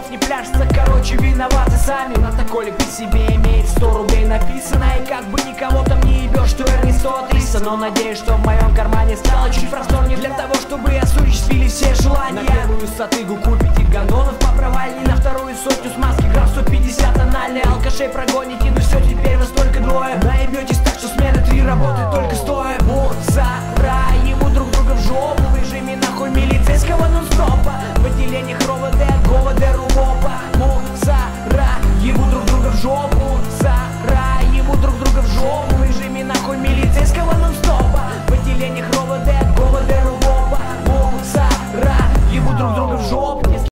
слов не пляшется, короче, виноваты сами. На такой любви себе имеет 100 рублей написано? И как бы никого там не ебешь, что я не 130 Но надеюсь, что в моем кармане стало чуть просторнее Для того, чтобы осуществили все желания. На первую сатыгу купите гандонов по провальне На вторую сотню смазки. Грамм 150 анальной Алкашей прогоните, ну все, теперь вас только двое. Наебетесь так, что